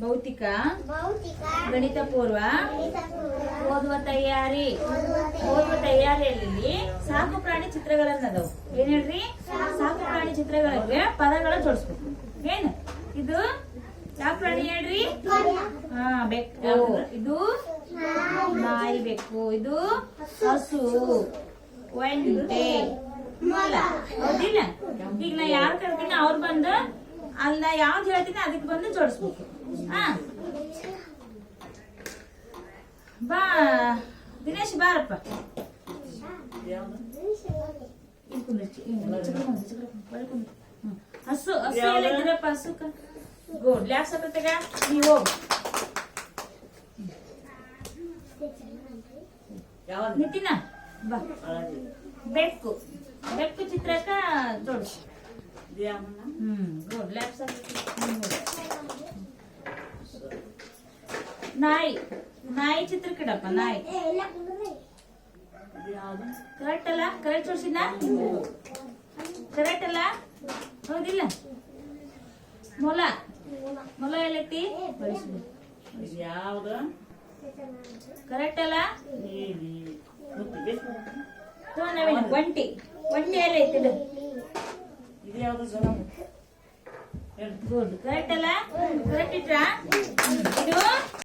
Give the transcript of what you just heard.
ಭೌತಿಕ? ಗಣಿತ ಪೂರ್ವ? ಓದುವ ತಯಾರಿ? ಓದುವ ತಯಾರಿಯಲ್ಲಿ ಸಾಕು ಪ್ರಾಣಿ ಚಿತ್ರಗಳನ್ನದವು. ಏನ್ ಹೇಳ್ರಿ? ಸಾಕು ಪ್ರಾಣಿ. ಚಿತ್ರಗಳಿಗೆ ಪದಗಳ ಜೋಡಿಸ್ಬೇಕು. ಏನು? ಇದು ಯಾವ ಪ್ರಾಣಿ ಹೇಳ್ರಿ? ಹಾ ಬೆಕ್ಕು. ಇದು ನಾಯಿ. ಬೆಕ್ಕು. ಇದು ಹಸು. ಒಂಟೆ ಮೊಲ. ಹೌದಿಲ್ಲ? ಈಗ ನಾ ಯಾರು ಕರ್ತೀನಿ ಅವ್ರು ಬಂದು ಅಲ್ಲಿ ನಾ ಯಾವ್ದು ಹೇಳ್ತೀನಿ ಅದಕ್ಕೆ ಬಂದು ಜೋಡಿಸ್ಬೇಕು. ಹಾ. ಬಾ ದಿನೇಶ್ ಬಾರಪ್ಪ. ಹಸು ಹಸು ಎಲ್ಲ ಇದ್ದೀರಪ್ಪ ಹಸು ಗುಡ್ ಲ್ಯಾಬ್ ಸಕತ್ತಾಗ ನೀವು ಹೋಗು. ನಿತಿನ ಬಾ. ಬೆಕ್ಕು ಬೆಕ್ಕು ಚಿತ್ರಕ್ಕ ಜೋಡಿಸು. ನಾಯಿ ನಾಯಿ ಚಿತ್ರ ಕಿಡಪ್ಪ ನಾಯಿ ಕರೆಕ್ಟ್ ಅಲ್ಲ? ಕರೆಕ್ಟ್ ಜೋಡಿಸಿದ ಕರೆಕ್ಟ್ ಅಲ್ಲ? ಹೌದಿಲ್ಲ. ಮೊಲ. ಮೊಲ ಎಲ್ಲೈತಿ ಯಾವ್ದು? ಕರೆಕ್ಟ್ ಅಲ್ಲ? ಒಂಟಿ. ಒಂಟಿ ಎಲ್ಲೈತಿ ಯಾವ್ದು ಜ್ವರ? ಗುಡ್ ಕರೆಕ್ಟ್ ಅಲ್ಲ? ಕರೆಕ್ಟ್ ಇಟ್ರಾ ಇದು?